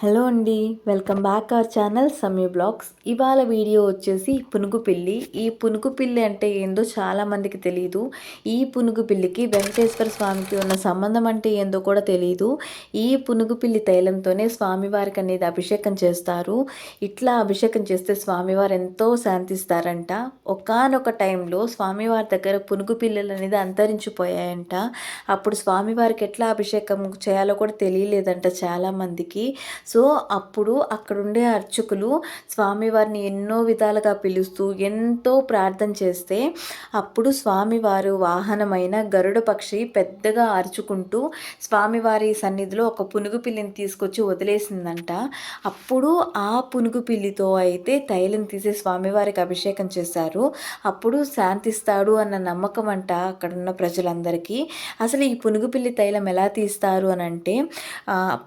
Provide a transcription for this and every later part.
Hello అండి welcome back our channel Sami blogs. ఇవాళ video వచ్చేసి పునుగు పిల్లి. ఈ పునుగు పిల్లి అంటే ఏందో చాలామందికి తెలియదు ఈ పునుగు పిల్లికి వెంకటేశ్వర స్వామికి ఉన్న సంబంధం అంటే ఏందో కూడా తెలియదు ఈ పునుగు పిల్లి తైలంతోనే స్వామివారికి అనేది అభిషేకం చేస్తారు. ఇట్లా అభిషేకం చేస్తే స్వామివారు ఎంతో శాంతిస్తారంట. ఒకనొక టైంలో స్వామివారి దగ్గర పునుగు పిల్లలు అనేది అంతరించిపోయాయంట. అప్పుడు స్వామివారికి ఎట్లా అభిషేకం చేయాలో కూడా తెలియలేదంట చాలామందికి సో అప్పుడు అక్కడుండే అర్చకులు స్వామివారిని ఎన్నో విధాలుగా పిలుస్తూ ఎంతో ప్రార్థన చేస్తే అప్పుడు స్వామివారు వాహనమైన గరుడ పక్షి పెద్దగా అరుచుకుంటూ స్వామివారి సన్నిధిలో ఒక పునుగు పిల్లిని తీసుకొచ్చి వదిలేసిందంట. అప్పుడు ఆ పునుగు పిల్లితో అయితే తైలం తీసి స్వామివారికి అభిషేకం చేశారు. అప్పుడు శాంతిస్తాడు అన్న నమ్మకం అంట అక్కడున్న ప్రజలందరికీ. అసలు ఈ పునుగుపిల్లి తైలం ఎలా తీస్తారు అని అంటే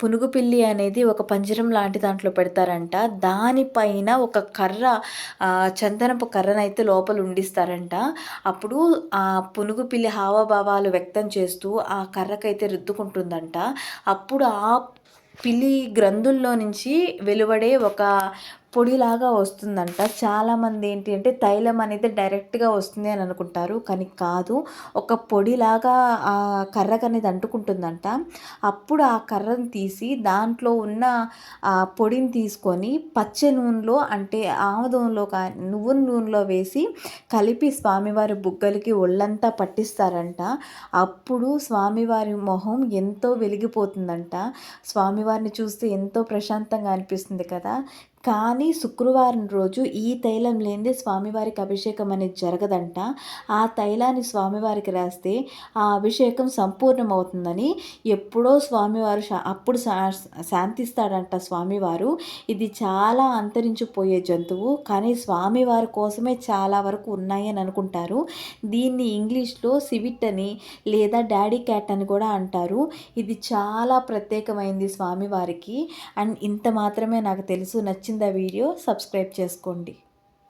పునుగుపిల్లి అనేది ఒక పంజరం లాంటి దాంట్లో పెడతారంట. దానిపైన ఒక కర్ర చందనపు కర్రనైతే లోపల ఉండిస్తారంట. అప్పుడు ఆ పునుగు పిల్లి హావభావాలు వ్యక్తం చేస్తూ ఆ కర్రకైతే రుద్దుకుంటుందంట. అప్పుడు ఆ పిల్లి గ్రంథుల్లో నుంచి వెలువడే ఒక పొడిలాగా వస్తుందంట. చాలామంది ఏంటి అంటే తైలం అనేది డైరెక్ట్గా వస్తుంది అని అనుకుంటారు. కానీ కాదు ఒక పొడిలాగా ఆ కర్రకు అనేది అంటుకుంటుందంట. అప్పుడు ఆ కర్రను తీసి దాంట్లో ఉన్న ఆ పొడిని తీసుకొని పచ్చ నూనెలో అంటే ఆముదంలో కానీ నువ్వు నూనెలో వేసి కలిపి స్వామివారి బుగ్గలకి ఒళ్ళంతా పట్టిస్తారంట. అప్పుడు స్వామివారి మొహం ఎంతో వెలిగిపోతుందంట. స్వామివారిని చూస్తే ఎంతో ప్రశాంతంగా అనిపిస్తుంది కదా. కానీ శుక్రవారం రోజు ఈ తైలం లేనిదే స్వామివారికి అభిషేకం అనేది జరగదంట. ఆ తైలాన్ని స్వామివారికి రాస్తే ఆ అభిషేకం సంపూర్ణమవుతుందని ఎప్పుడో స్వామివారు అప్పుడు శాంతిస్తాడంట స్వామివారు. ఇది చాలా అంతరించిపోయే జంతువు. కానీ స్వామివారి కోసమే చాలా వరకు ఉన్నాయి అని అనుకుంటారు. దీన్ని ఇంగ్లీష్లో సివిట్ అని లేదా డాడీ క్యాట్ అని కూడా అంటారు. ఇది చాలా ప్రత్యేకమైంది స్వామివారికి. అండ్ ఇంత మాత్రమే నాకు తెలుసు. నచ్చింది వీడియో సబ్స్క్రైబ్ చేసుకోండి.